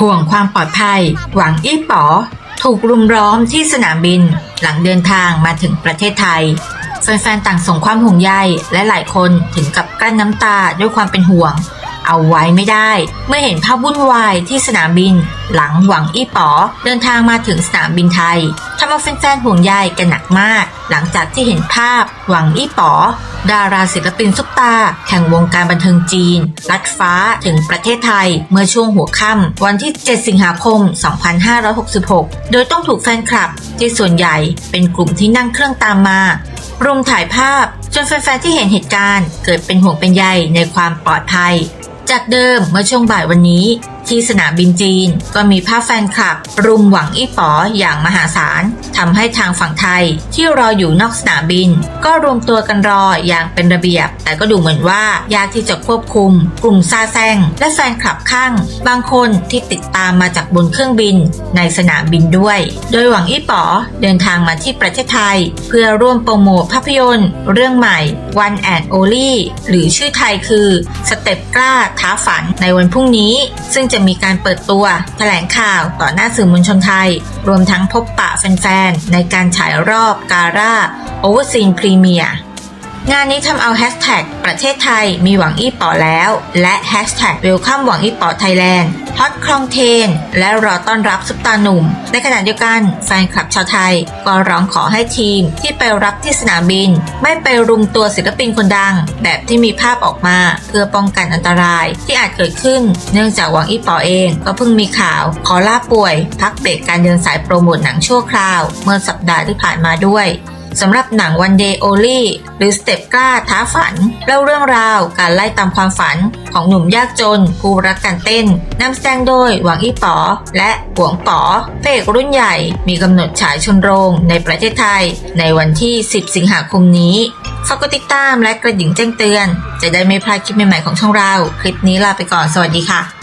ห่วงความปลอดภัย หวังอี้ป๋อ ถูกรุมล้อมที่สนามบินหลังเดินทางมาถึงประเทศไทย แฟนๆต่างส่งความห่วงใยและหลายคนถึงกับกลั้นน้ำตาด้วยความเป็นห่วง เอาไว้ไม่ได้ เมื่อเห็นภาพวุ่นวายที่สนามบิน หลังหวังอี้ป๋อเดินทางมาถึงสนามบินไทยทำเอาแฟนๆห่วงใยกันหนักมาก หลังจากที่เห็นภาพหวังอี้ป๋อดาราศิลปินซุปตาแห่งวงการบันเทิงจีน ลัดฟ้าถึงประเทศไทย เมื่อช่วงหัวค่ำวันที่ 7 สิงหาคม 2566 โดยต้องถูกแฟนคลับ ที่ส่วนใหญ่เป็นกลุ่มที่นั่งเครื่องตามมารุมถ่ายภาพ จนแฟนๆที่เห็นเหตุการณ์ เกิดเป็นห่วงเป็นใยในความปลอดภัย จากเดิมเมื่อช่วงบ่ายวันนี้ ที่สนามบินจีน ก็มีภาพแฟนคลับ รุมหวังอี้ป๋ออย่างมหาศาลทำให้ทางฝั่งไทยที่รออยู่นอกสนามบิน ก็รวมตัวกันรออย่างเป็นระเบียบ แต่ก็ดูเหมือนว่ายากที่จะควบคุม กลุ่มซาแซงและแฟนคลับข้าง บางคนที่ติดตามมาจากบนเครื่องบินในสนามบินด้วย โดยหวังอี้ป๋อเดินทางมาที่ประเทศไทย เพื่อร่วมโปรโมทภาพยนตร์ เรื่องใหม่ One and Only หรือชื่อไทยคือสเต็ปกล้าท้าฝันในวันพรุ่งนี้ ซึ่งจะมีการเปิดตัว แถลงข่าวต่อหน้าสื่อมวลชนไทย รวมทั้งพบปะแฟนๆ ในการฉายรอบการ่าโอเวอร์ซีนพรีเมียร์ งานนี้ทำเอาแฮชแท็กประเทศไทยมีหวังอี้ป๋อแล้ว และแฮชแท็กเวลคัมหวังอี้ป๋อไทยแลนด์ฮอตคลองเทน และรอต้อนรับซุปตาหนุ่ม ในขณะเดียวกันแฟนคลับชาวไทย ก็ร้องขอให้ทีมที่ไปรับที่สนามบิน ไม่ไปรุมตัวศิลปินคนดัง แบบที่มีภาพออกมา เพื่อป้องกันอันตรายที่อาจเกิดขึ้น เนื่องจากหวังอี้ป๋อเองก็เพิ่งมีข่าว ขอลาป่วย พักเบรกการเดินสายโปรโมทหนังชั่วคราว เมื่อสัปดาห์ที่ผ่านมาด้วย สำหรับหนัง One Day Only หรือสเต็ปกล้าท้าฝัน เล่าเรื่องราวการไล่ตามความฝันของหนุ่มยากจนผู้รักการเต้นนำแสดงโดยหวังอี้ป๋อและหวงป๋อพระเอกรุ่นใหญ่มีกำหนดฉายชนโรงในประเทศไทย ในวันที่ 10 สิงหาคมนี้ฝากกดติดตามและกระดิ่งแจ้งเตือน จะได้ไม่พลาดคลิปใหม่ๆของช่องเรา คลิปนี้ลาไปก่อนสวัสดีค่ะ